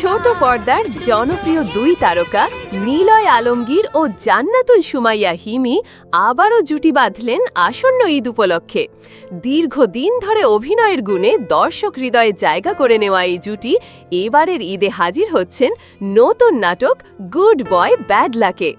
ছোট পর্দার জনপ্রিয় দুই তারকা নিলয় আলমগীর ও জান্নাতুল সুমাইয়া হিমি আবারও জুটি বাঁধলেন আসন্ন ঈদ উপলক্ষে। দীর্ঘদিন ধরে অভিনয়ের গুণে দর্শক হৃদয়ে জায়গা করে নেওয়া এই জুটি এবারের ঈদে হাজির হচ্ছেন নতুন নাটক গুড বয় ব্যাড লাকে।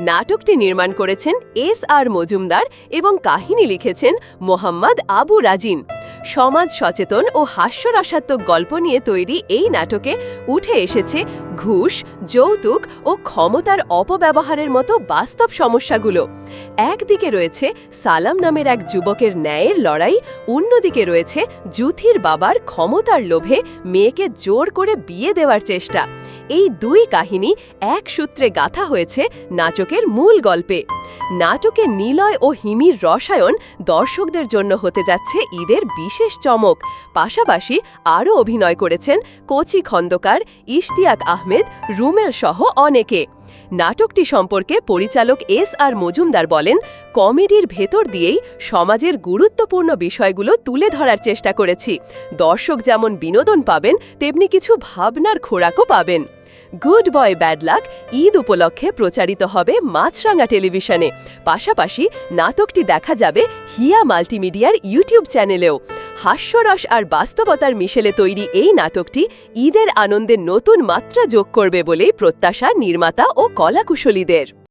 নাটকটি নির্মাণ করেছেন এস আর মজুমদার এবং কাহিনী লিখেছেন মোহাম্মদ আবু রাজিন। সমাজ সচেতন ও হাস্যরসাত্মক গল্প নিয়ে তৈরি এই নাটকে উঠে এসেছে ঘুষ, যৌতুক ও ক্ষমতার অপব্যবহারের মতো বাস্তব সমস্যাগুলো। একদিকে রয়েছে সালাম নামের এক যুবকের ন্যায়ের লড়াই, অন্যদিকে রয়েছে জুথির বাবার ক্ষমতার লোভে মেয়েকে জোর করে বিয়ে দেওয়ার চেষ্টা। এই দুই কাহিনী এক সূত্রে গাথা হয়েছে নাটকের মূল গল্পে। নাটকে নিলয় ও হিমির রসায়ন দর্শকদের জন্য হতে যাচ্ছে ঈদের বিশেষ চমক। পাশাপাশি আরও অভিনয় করেছেন কোচি খন্দকার ইশতিয়াক আহমেদ, রুমেল সহ অনেকে। নাটকটি সম্পর্কে পরিচালক এস আর মজুমদার বলেন, কমেডির ভেতর দিয়েই সমাজের গুরুত্বপূর্ণ বিষয়গুলো তুলে ধরার চেষ্টা করেছি। দর্শক যেমন বিনোদন পাবেন, তেমনি কিছু ভাবনার খোরাকও পাবেন। Good boy bad luck Eid উপলক্ষে প্রচারিত হবে মাছরাঙা টেলিভিশনে। পাশাপাশি নাটকটি দেখা যাবে হিয়া মাল্টিমিডিয়ার ইউটিউব চ্যানেলেও। হাস্যরস আর বাস্তবতার মিশেলে তৈরি এই নাটকটি ঈদের আনন্দে নতুন মাত্রা যোগ করবে বলেই প্রত্যাশা নির্মাতা ও কলাকুশলীদের।